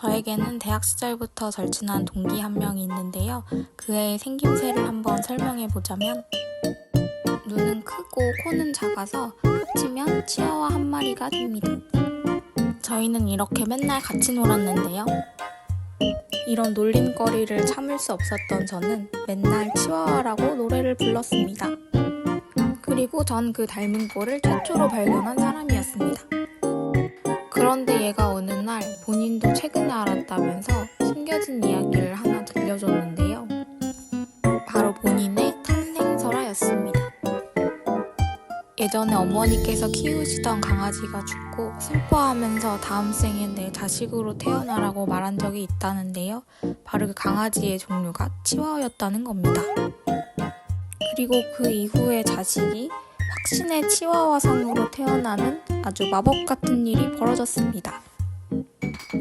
저에게는 대학 시절부터 절친한 동기 한 명이 있는데요. 그의 생김새를 한번 설명해 보자면 눈은 크고 코는 작아서 합치면 치아와 한 마리가 됩니다. 저희는 이렇게 맨날 같이 놀았는데요. 이런 놀림거리를 참을 수 없었던 저는 맨날 치와와라고 노래를 불렀습니다. 그리고 전 그 닮은 꼴을 최초로 발견한 사람이었습니다. 그런데 얘가 어느 날 본인도 최근에 알았다면서 숨겨진 이야기를 하나 들려줬는데요. 바로 본인의 탄생설화였습니다. 예전에 어머니께서 키우시던 강아지가 죽고 슬퍼하면서 다음 생엔 내 자식으로 태어나라고 말한 적이 있다는데요. 바로 그 강아지의 종류가 치와와였다는 겁니다. 그리고 그 이후에 자식이 확신의 치와와상으로 태어나는 아주 마법 같은 일이 벌어졌습니다.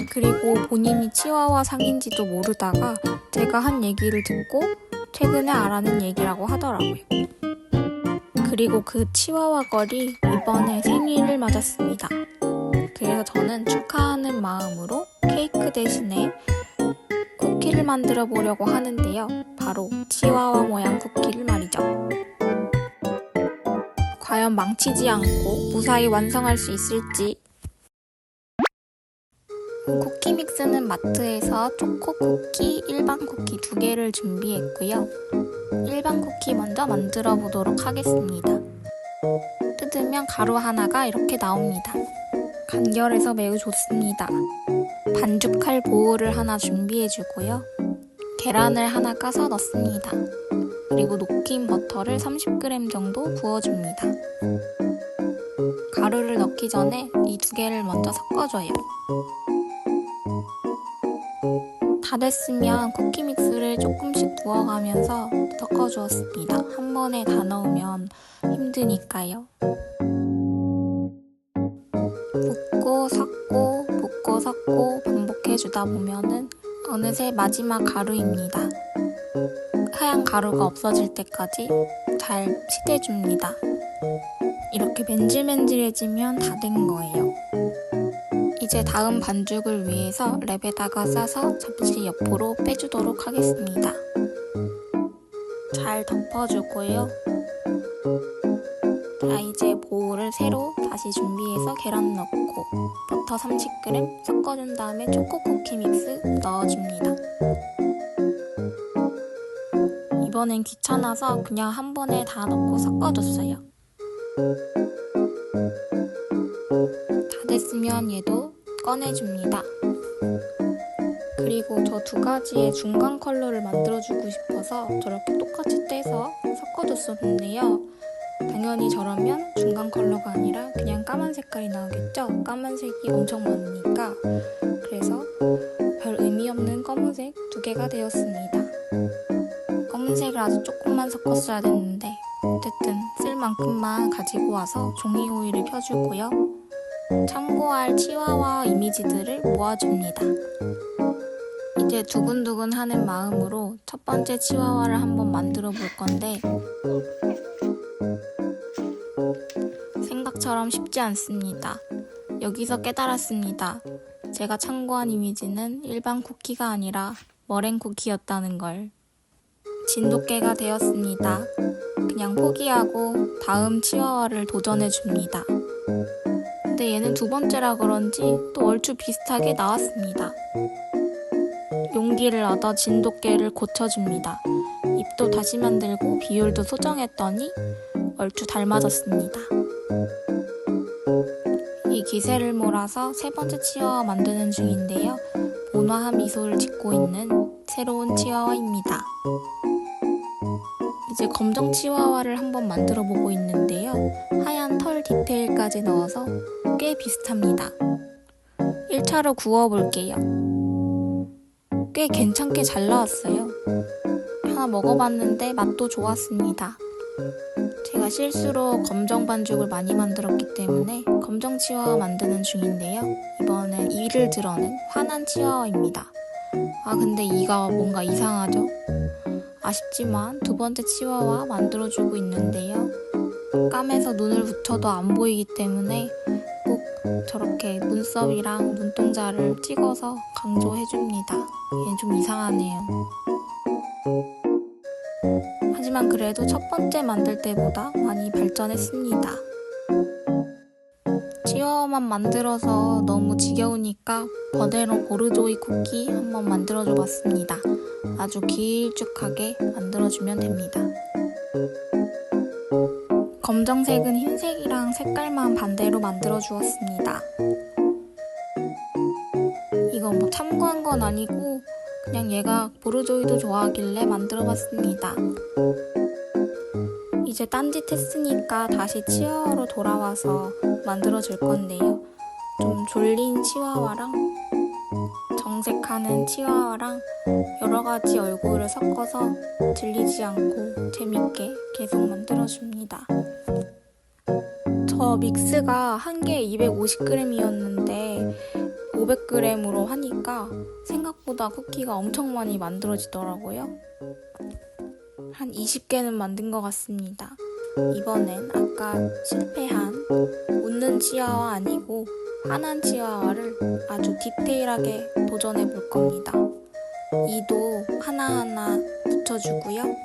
그리고 본인이 치와와 상인지도 모르다가 제가 한 얘기를 듣고 최근에 알아낸 얘기라고 하더라고요. 그리고 그 치와와 걸이 이번에 생일을 맞았습니다. 그래서 저는 축하하는 마음으로 케이크 대신에 쿠키를 만들어 보려고 하는데요. 바로 치와와 모양 망치지 않고 무사히 완성할 수 있을지. 쿠키 믹스는 마트에서 초코 쿠키, 일반 쿠키 두 개를 준비했고요. 일반 쿠키 먼저 만들어 보도록 하겠습니다. 뜯으면 가루 하나가 이렇게 나옵니다. 간결해서 매우 좋습니다. 반죽할 보울을 하나 준비해 주고요. 계란을 하나 까서 넣습니다. 그리고 녹인 버터를 30g 정도 부어줍니다. 가루를 넣기 전에 이 두 개를 먼저 섞어줘요. 다 됐으면 쿠키 믹스를 조금씩 부어가면서 섞어주었습니다. 한 번에 다 넣으면 힘드니까요. 붓고 섞고 붓고 섞고 반복해주다 보면은 어느새 마지막 가루입니다. 하얀 가루가 없어질 때까지 잘 치대줍니다. 이렇게 맨질맨질해지면 다 된 거예요. 이제 다음 반죽을 위해서 랩에다가 싸서 접시 옆으로 빼주도록 하겠습니다. 잘 덮어주고요. 자, 이제 보울을 새로 다시 준비해서 계란 넣고 버터 30g 섞어준 다음에 초코 쿠키 믹스 넣어줍니다. 이번엔 귀찮아서 그냥 한 번에 다 넣고 섞어줬어요. 다 됐으면 얘도 꺼내줍니다. 그리고 저 두 가지의 중간 컬러를 만들어주고 싶어서 저렇게 똑같이 떼서 섞어줬었는데요. 당연히 저러면 중간 컬러가 아니라 그냥 까만 색깔이 나오겠죠? 까만색이 엄청 많으니까. 그래서 별 의미 없는 검은색 두 개가 되었습니다. 검은색을 아주 조금만 섞었어야 됐는데 어쨌든 쓸 만큼만 가지고 와서 종이 호일을 펴주고요. 참고할 치와와 이미지들을 모아줍니다. 이제 두근두근 하는 마음으로 첫 번째 치와와를 한번 만들어 볼 건데 생각처럼 쉽지 않습니다. 여기서 깨달았습니다. 제가 참고한 이미지는 일반 쿠키가 아니라 머랭 쿠키였다는 걸. 진돗개가 되었습니다. 그냥 포기하고 다음 치와와를 도전해 줍니다. 근데 얘는 두 번째라 그런지 또 얼추 비슷하게 나왔습니다. 용기를 얻어 진돗개를 고쳐줍니다. 입도 다시 만들고 비율도 소정했더니 얼추 닮아졌습니다. 이 기세를 몰아서 세 번째 치와와 만드는 중인데요. 온화한 미소를 짓고 있는 새로운 치와와입니다. 이제 검정 치와와를 한번 만들어 보고 있는데요. 하얀 털 디테일까지 넣어서 꽤 비슷합니다. 1차로 구워볼게요. 꽤 괜찮게 잘 나왔어요. 하나 먹어봤는데 맛도 좋았습니다. 제가 실수로 검정 반죽을 많이 만들었기 때문에 검정 치와와 만드는 중인데요. 이번엔 이를 드러낸 환한 치와와입니다. 아 근데 이가 뭔가 이상하죠? 아쉽지만 두 번째 치와와 만들어주고 있는데요. 까매서 눈을 붙여도 안 보이기 때문에 꼭 저렇게 눈썹이랑 눈동자를 찍어서 강조해줍니다. 얘좀 이상하네요. 하지만 그래도 첫 번째 만들 때보다 많이 발전했습니다. 치어만 만들어서 너무 지겨우니까 버데로 보르조이 쿠키 한번 만들어줘 봤습니다. 아주 길쭉하게 만들어주면 됩니다. 검정색은 흰색이랑 색깔만 반대로 만들어 주었습니다. 이거 뭐 참고한 건 아니고 그냥 얘가 보르조이도 좋아하길래 만들어 봤습니다. 이제 딴짓 했으니까 다시 치와와로 돌아와서 만들어 줄 건데요. 좀 졸린 치와와랑 정색하는 치와와랑 여러 가지 얼굴을 섞어서 질리지 않고 재밌게 계속 만들어 줍니다. 저 믹스가 한 개에 250g이었는데 500g으로 하니까 생각보다 쿠키가 엄청 많이 만들어지더라고요. 한 20개는 만든 것 같습니다. 이번엔 아까 실패한 웃는 치아와 아니고 화난 치아와를 아주 디테일하게 도전해 볼 겁니다. 이도 하나하나 붙여주고요.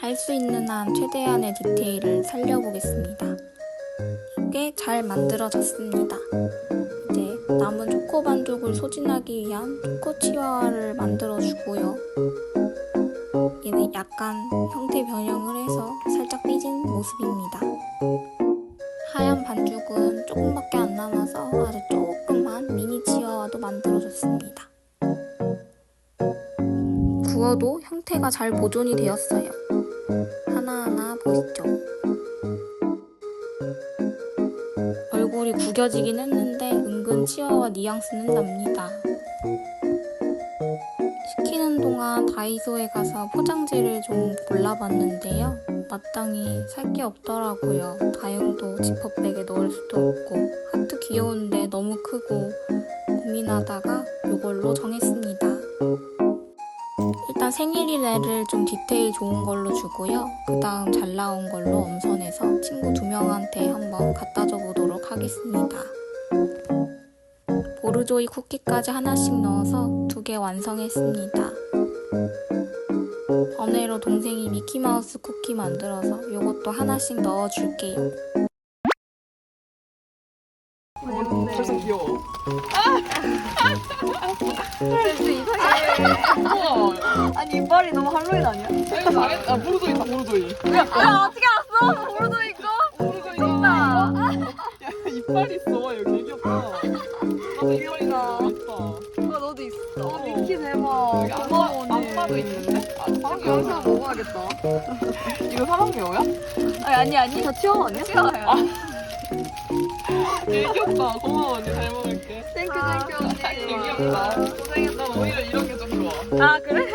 할 수 있는 한 최대한의 디테일을 살려보겠습니다. 꽤 잘 만들어졌습니다. 이제 남은 초코 반죽을 소진하기 위한 초코 치와를 만들어주고요. 얘는 약간 형태 변형을 해서 살짝 삐진 모습입니다. 하얀 반죽은 조금밖에 안 남아서 아주 조그만 미니 치와와도 만들어줬습니다. 구워도 형태가 잘 보존이 되었어요. 하나하나 보시죠. 얼굴이 구겨지긴 했는데 은근 치아와 뉘앙스는 납니다. 동안 다이소에 가서 포장지를 좀 골라봤는데요. 마땅히 살 게 없더라고요. 다용도 지퍼백에 넣을 수도 없고 하트 귀여운데 너무 크고 고민하다가 이걸로 정했습니다. 일단 생일이래를 좀 디테일 좋은 걸로 주고요. 그 다음 잘 나온 걸로 엄선해서 친구 두 명한테 한번 갖다 줘 보도록 하겠습니다. 보르조이 쿠키까지 하나씩 넣어서 두 개 완성했습니다. 번외로 동생이 미키마우스 쿠키 만들어서 이것도 하나씩 넣어줄게요. 벌써 귀여워. 아니 이빨이 너무 할로윈 아니야? 아이고 잘했다. 보르도이 다 보르도이. 야 어떻게 알았어? 모르도 있고. 보르도이. 나. 야 이빨 있어. 여기 언니. 악마도 있는데? 아. 영상 먹어야겠다. 이거 사랑해요야? 아니 아니 아니. 저 치워 아니야? 치워요. 되게 귀엽다. 고마워 언니 잘 먹을게. 땡큐 땡큐 되게 언니. 귀엽다. 고생했다. 난 오히려 이런 게 좀 좋아. 아 그래?